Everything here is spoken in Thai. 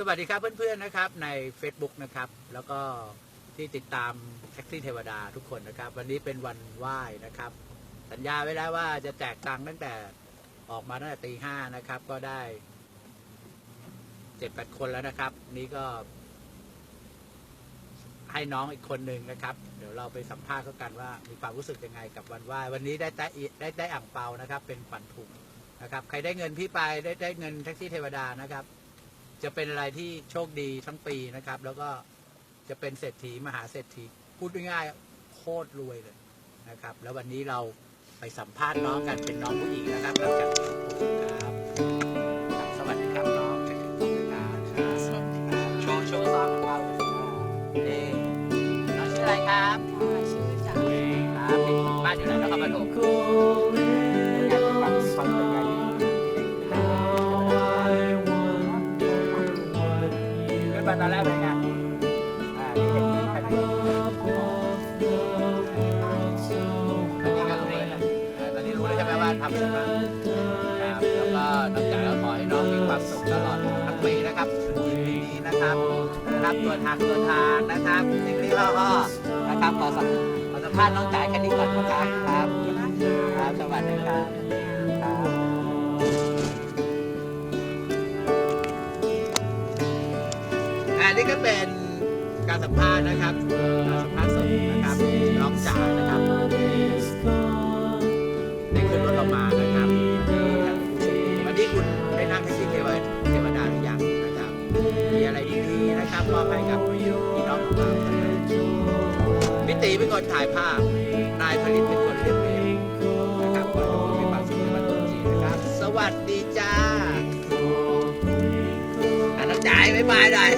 สวัสดีครับเพื่อนๆนะครับใน Facebook นะครับแล้วก็ที่ติดตามแท็กซี่เทวดาทุกคนนะครับ วันนี้เป็นวันไหว้นะครับ สัญญาไว้แล้วว่าจะแจกตังค์ตั้งแต่ออกมาตั้งแต่ตีห้านะครับ ก็ได้เจ็ดแปดคนแล้วนะครับ นี่ก็ ให้น้องอีกคนหนึ่งนะครับ เดี๋ยวเราไปสัมภาษณ์เขากันว่ามีความรู้สึกยังไงกับวันไหว้ วันนี้ได้ได้ได้ได้อ่างเปานะครับ เป็นฝันถุงนะครับ ใครได้เงินพี่ไปได้ได้เงินแท็กซี่เทวดานะครับ จะเป็นอะไรที่โชคดีทั้งปีนะครับ แล้วก็จะเป็นเศรษฐีมหาเศรษฐี พูดง่ายๆโคตรรวยเลยนะครับ แล้ววันนี้เราไปสัมภาษณ์น้องกันเป็นน้องผู้หญิงนะครับหลังจากที่ผมครับครับสวัสดีครับน้องครับโชว์โชว์ซองของเรานี่น้องชื่ออะไรครับชื่อจ๋าครับเป็นบ้านอยู่ไหนนครปฐมฟั มาตอนแรกเป็นไงอ่านี่เห็นแผ่นดินตอนนี้ก็รู้แล้วเออตอนนี้รู้แล้วใช่ไหมว่าทำอะไรบ้างครับแล้วก็นอกจากแล้วขอให้น้องมีความสุขตลอดทั้งปีนะครับยินดีนะครับนะครับตัวทางตัวทางนะครับสิ่งที่เราก็นะครับขอสัมขอสัมภาษณ์น้องจ๋าแค่นี้ก่อนนะครับครับครับสวัสดีครับครับ นนี้ก็เป็นการสัมภาษณ์นะครับการสัมภาษณ์สดนะครับน้องจ๋านะครับได้ขึ้นรถเรามานะครับวันนี้คุณได้นั่งแท็กซี่เทวเทวดาหรือยังนะครับมีอะไรดีๆนะครับมอบให้กับพี่น้องของเราครับพี่ตีเป็นคนถ่ายภาพนายผลิตเป็นคนเรียบเรียงนะครับขอให้ทุกคนมีความสุขในวันตรุษจีนนะครับ สวัสดีจ้าอะน้องจ๋ายบ๊ายบายหน่อย